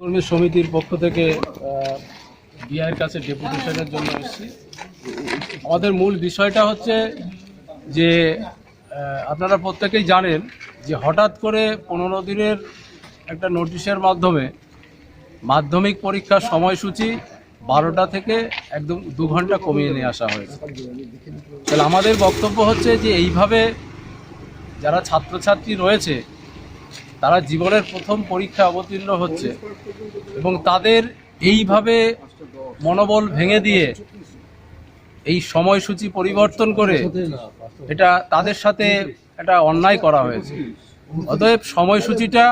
কর্মী সমিতির পক্ষ থেকে বিআইয়ের কাছে ডেপুটেশনের জন্য এসেছি। আমাদের মূল বিষয়টা হচ্ছে যে আপনারা প্রত্যেকেই জানেন যে হঠাৎ করে পনেরো দিনের একটা নোটিশের মাধ্যমে মাধ্যমিক পরীক্ষার সময়সূচি বারোটা থেকে একদম দু ঘণ্টা কমিয়ে নিয়ে আসা হয়েছে। তাহলে আমাদের বক্তব্য হচ্ছে যে এইভাবে যারা ছাত্রছাত্রী রয়েছে তারা জীবনের প্রথম পরীক্ষা অবতীর্ণ হচ্ছে এবং তাদের এইভাবে মনোবল ভেঙে দিয়ে এই সময়সূচি পরিবর্তন করে এটা তাদের সাথে একটা অন্যায় করা হয়েছে। অতএব সময়সূচিটা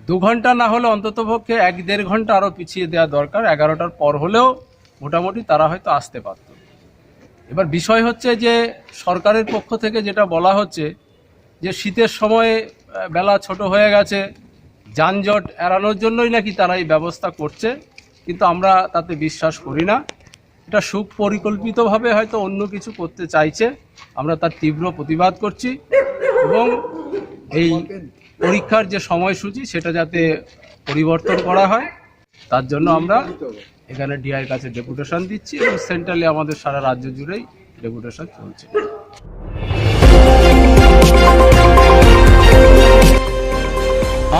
দু ঘণ্টা না হলে অন্ততপক্ষে এক দেড় ঘণ্টা আরও পিছিয়ে দেওয়া দরকার। এগারোটার পর হলেও মোটামুটি তারা হয়তো আসতে পারত। এবার বিষয় হচ্ছে যে সরকারের পক্ষ থেকে যেটা বলা হচ্ছে যে শীতের সময়ে বেলা ছোট হয়ে গেছে, যানজট এড়ানোর জন্যই নাকি তারা এই ব্যবস্থা করছে, কিন্তু আমরা তাতে বিশ্বাস করি না। এটা সুপরিকল্পিতভাবে হয়তো অন্য কিছু করতে চাইছে, আমরা তার তীব্র প্রতিবাদ করছি এবং এই পরীক্ষার যে সময়সূচি সেটা যাতে পরিবর্তন করা হয়, তার জন্য আমরা এখানে ডিআইয়ের কাছে ডেপুটেশন দিচ্ছি এবং সেন্ট্রালি আমাদের সারা রাজ্য জুড়েই ডেপুটেশন চলছে।